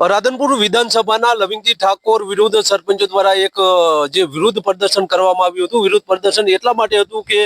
રાધનપુર વિધાનસભાના લવિંગજી ઠાકોર વિરુદ્ધ સરપંચ દ્વારા એક જે વિરુદ્ધ પ્રદર્શન કરવામાં આવ્યું હતું. વિરુદ્ધ પ્રદર્શન એટલા માટે હતું કે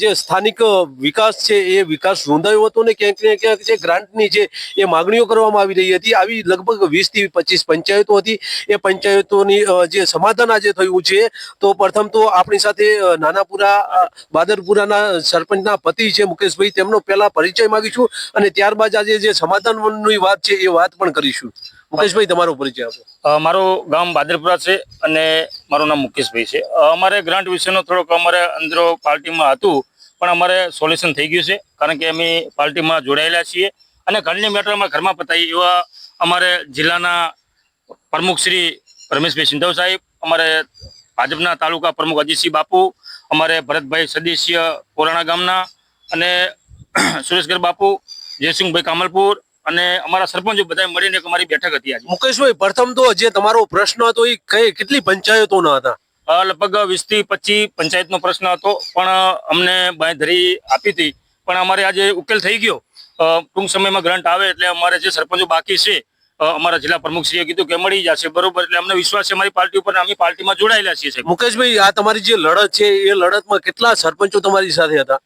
જે સ્થાનિક વિકાસ છે એ વિકાસ નોંધાયો હતો ને ક્યાંક ને ક્યાંક જે ગ્રાન્ટની છે એ માગણીઓ કરવામાં આવી રહી હતી. આવી લગભગ વીસથી પચીસ પંચાયતો હતી. એ પંચાયતોની જે સમાધાન આજે થયું છે, તો પ્રથમ તો આપણી સાથે નાનાપુરા બાદરપુરાના સરપંચના પતિ છે મુકેશભાઈ. તેમનો પહેલા પરિચય માંગીશું અને ત્યારબાદ આજે જે સમાધાનની વાત છે એ વાત પણ કરીશું. મુકેશભાઈ, તમારો પરિચય આપો. મારું ગામ બાદરપુરા છે અને મારું નામ મુકેશભાઈ છે. અમારે ગ્રાન્ટ વિશેનો થોડોક અમારે અંદરો પાર્ટીમાં હતું, પણ અમારે સોલ્યુશન થઈ ગયું છે, કારણ કે અમે પાર્ટીમાં જોડાયેલા છીએ. અને ઘરની મેટરમાં ઘરમાં પતાવી એવા અમારે જિલ્લાના પ્રમુખ શ્રી રમેશભાઈ સિંધવ સાહેબ, અમારે ભાજપના તાલુકા પ્રમુખ અજીતસિંહ બાપુ, અમારે ભરતભાઈ સદસ્ય કોરાણા ગામના અને સુરેશગર બાપુ, જયસિંહભાઈ કામલપુર અને અમારા સરપંચો બધા મળીને એક અમારી બેઠક હતી આજે. મુકેશભાઈ પ્રથમ તો જે તમારો પ્રશ્ન હતો એ કઈ કેટલી પંચાયતોના હતા? લગભગ વીસથી પચીસ પંચાયતનો પ્રશ્ન હતો પણ અમને બાંધરી આપી હતી. પણ અમારે આજે ઉકેલ થઈ ગયો. ટૂંક સમયમાં ગ્રાન્ટ આવે એટલે અમારે જે સરપંચો બાકી છે અમારા જિલ્લા પ્રમુખશ્રીએ કીધું કે મળી જશે. બરોબર એટલે અમને વિશ્વાસ છે અમારી પાર્ટી ઉપર અમે પાર્ટીમાં જોડાયેલા છીએ મુકેશભાઈ આ તમારી જે લડત છે એ લડતમાં કેટલા સરપંચો તમારી સાથે હતા?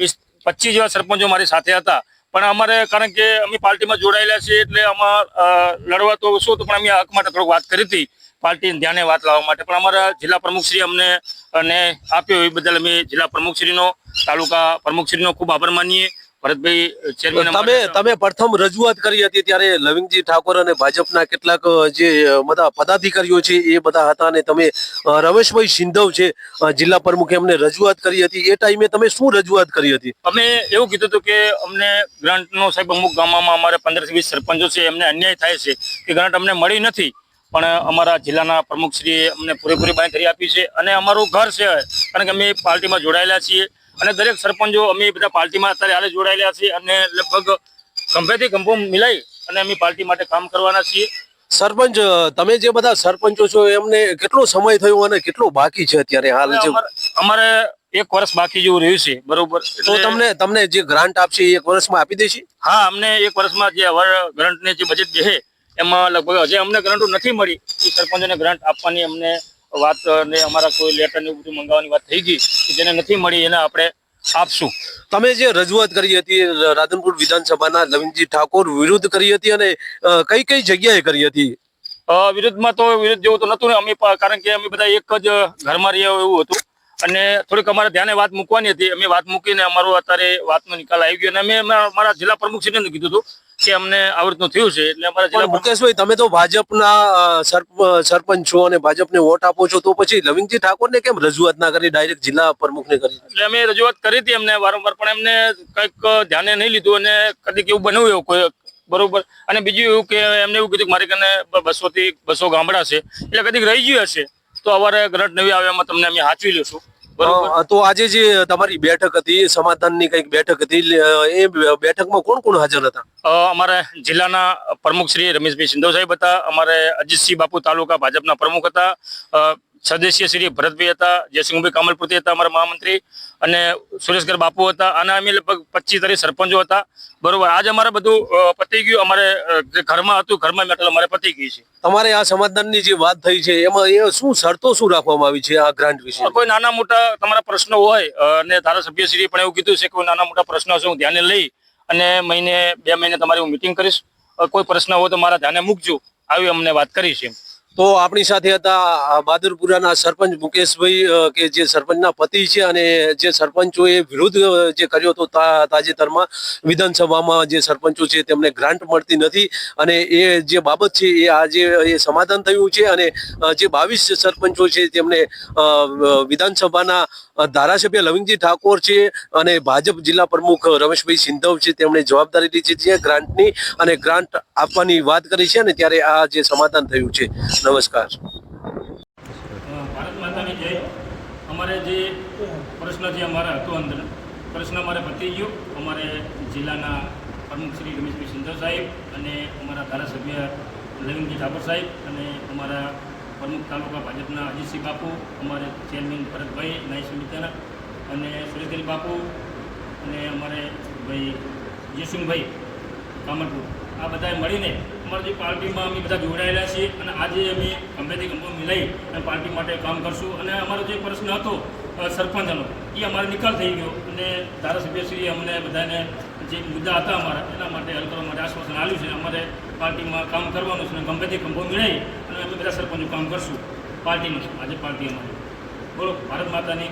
વીસ પચીસ જેવા સરપંચો મારી સાથે હતા. પણ અમારે કારણ કે અમે પાર્ટીમાં જોડાયેલા છીએ એટલે આમાં લડવા તો શું હતું, પણ અમે હક માટે થોડુંક વાત કરી હતી પાર્ટીને ધ્યાને વાત લાવવા માટે. પણ અમારા જિલ્લા પ્રમુખશ્રી અમને અને આપ્યો એ બદલ અમે જિલ્લા પ્રમુખશ્રીનો, તાલુકા પ્રમુખશ્રીનો ખૂબ આભાર માનીએ. ભરતભાઈ ચેરમેન તમે તમે પ્રથમ રજૂઆત કરી હતી ત્યારે લવિંગજી ઠાકોર અને ભાજપના કેટલાક જે બધા પદાધિકારીઓ છે એ બધા હતા અને તમે રમેશભાઈ સિંધવ છે જિલ્લા પ્રમુખે એમને રજૂઆત કરી હતી. એ ટાઈમે તમે શું રજૂઆત કરી હતી? અમે એવું કીધું હતું કે અમને ગ્રાન્ટનો સાહેબ અમુક ગામમાં અમારે પંદરથી વીસ સરપંચો છે એમને અન્યાય થાય છે કે ગ્રાન્ટ અમને મળી નથી. પણ અમારા જિલ્લાના પ્રમુખશ્રીએ અમને પૂરેપૂરી બાંયધરી આપી છે અને અમારું ઘર છે કારણ કે અમે પાર્ટીમાં જોડાયેલા છીએ. અને દરેક સરપંચો અમે બધા પાર્ટીમાં અત્યારે હાલે જોડાયેલા છીએ અને લગભગ ગંભેરથી ગંભો મિલાઈ અને અમે પાર્ટી માટે કામ કરવાના છીએ. સરપંચ તમે જે બધા સરપંચો છો એમને કેટલો સમય થયો અને કેટલો બાકી છે અત્યારે હાલ જે અમારે- એક વર્ષ બાકી જેવું રહ્યું છે બરોબર. તો તમને તમને જે ગ્રાન્ટ આપશે એક વર્ષમાં આપી દેશે? હા અમને એક વર્ષમાં જે ગ્રાન્ટને જે બજેટ છે એમાં લગભગ હજી અમને ગ્રાન્ટ નથી મળી. એ સરપંચોને ગ્રાન્ટ આપવાની અમને વાત ને અમારા કોઈ લેટર ને એવું બધું મંગાવવાની વાત થઈ ગઈ કે જેને નથી મળી એને આપણે આપશું. તમે જે રજૂઆત કરી હતી રાધનપુર વિધાનસભાના નવીનજી ઠાકોર વિરુદ્ધ કરી હતી અને કઈ કઈ જગ્યાએ કરી હતી? વિરુદ્ધમાં તો વિરુદ્ધ જેવું તો નતું ને અમે કારણ કે અમે બધા એક જ ઘરમાં રહ્યા એવું હતું. અને થોડીક અમારે ધ્યાને વાત મૂકવાની હતી. અમે વાત મૂકીને અમારો અત્યારે વાતનો નિકાલ આવી ગયો અને અમે અમારા અમારા જિલ્લા પ્રમુખશ્રીને કીધું હતું કે અમને આવડતનું થયું છે એટલે અમારા જિલ્લા મુકેશભાઈ તમે તો ભાજપના સરપ- સરપંચ છો અને ભાજપને વોટ આપો છો તો પછી લવિંગજી ઠાકોરને કેમ રજૂઆત ના કરી ડાયરેક્ટ જિલ્લા પ્રમુખને કરી? એટલે અમે રજૂઆત કરી હતી એમને વારંવાર પણ એમને કંઈક ધ્યાને નહીં લીધું અને કદીક એવું બન્યું એવું કોઈ બરોબર. અને બીજું એવું કે એમને એવું કીધું કે મારી કને બસો થી બસો ગામડા છે એટલે કદીક રહી ગયું હશે તો અવારે ગ્રંટ નવી આવે એમાં તમને અમે બરોબર અ, તો આજે જે તમારી બેઠક હતી સમાધાનની કંઈક બેઠક હતી એ બેઠકમાં કોણ કોણ હાજર હતા? અમારે જિલ્લાના પ્રમુખ શ્રી રમેશભાઈ સિંધો સાહેબ હતા અમારે અજીતસિંહ બાપુ તાલુકા ભાજપના પ્રમુખ હતા સદસ્ય શ્રી ભરતભાઈ હતા જયસિંહભાઈ કામલપુરતી હતા અમારા મહામંત્રી અને સુરેશગર બાપુ હતા. અને અમે લગભગ પચીસ તારીખ સરપંચો હતા. બરોબર આજે અમારે બધું પતી ગયું. અમારે જે ઘરમાં હતું ઘરમાં મેટલ અમારે પતી ગયું છે. તમારે આ સમાધાનની જે વાત થઈ છે એમાં એ શું શરતો શું રાખવામાં આવી છે આ ગ્રાન્ટ વિશે? કોઈ નાના મોટા તમારા પ્રશ્નો હોય અને ધારાસભ્યશ્રીએ પણ એવું કીધું છે કે કોઈ નાના મોટા પ્રશ્નો છે હું ધ્યાને લઈ અને મહિને બે મહિને તમારી હું મિટિંગ કરીશ. કોઈ પ્રશ્ન હોય તો મારા ધ્યાને મૂકજો. આવી અમને વાત કરી છે તો આપણી સાથે હતા બહાદુરપુરાના સરપંચ મુકેશભાઈ કે જે સરપંચના પતિ છે અને જે સરપંચોએ વિરોધ અ, જે કર્યો હતો તાજેતરમાં વિધાનસભામાં જે સરપંચો છે તેમને ગ્રાન્ટ મળતી નથી અને એ જે બાબત છે એ આજે એ સમાધાન થયું છે અને જે બાવીસ સરપંચો છે તેમને વિધાનસભાના ધારાસભ્ય લવિંગજી ઠાકોર છે અને ભાજપ જિલ્લા પ્રમુખ રમેશભાઈ સિંધવ છે, તેમણે જવાબદારી લીધી છે ગ્રાન્ટની અને ગ્રાન્ટ આપવાની વાત કરી છે અને ત્યારે આ જે સમાધાન થયું છે. નમસ્કાર. ભારત અમારે જે પ્રશ્ન જે અમારા હતો અંદર, પ્રશ્ન અમારે પતી ગયો. અમારે જિલ્લાના પ્રમુખ શ્રી રમેશભાઈ સિંધવ સાહેબ અને અમારા ધારાસભ્ય લવિંગજી ઠાકોર સાહેબ અને અમારા પ્રમુખ તાલુકા ભાજપના અજીતસિંહ બાપુ, અમારે ચેરમેન ભરતભાઈ નાઈ સમિતિના અને સુરેશગરી બાપુ અને અમારે ભાઈ જયસિંહભાઈ કામરપુર. આ બધાએ મળીને અમારી જે પાર્ટીમાં અમે બધા જોડાયેલા છીએ અને આજે અમે ગંભેરથી ગંભો મિલાઈ અને પાર્ટી માટે કામ કરશું. અને અમારો જે પ્રશ્ન હતો સરપંચનો, એ અમારો નિકાલ થઈ ગયો. અને ધારાસભ્યશ્રીએ અમને બધાને જે મુદ્દા હતા અમારા, એના માટે હલ કરવા માટે આશ્વાસન આપ્યું છે. અમારે પાર્ટીમાં કામ કરવાનું છે અને ગંભેરથી ગંભો મિલાઈ અને અમે બધા સરપંચો કામ કરશું. પાર્ટીનું આજે પાર્ટી અમારી. બોલો ભારત માતાની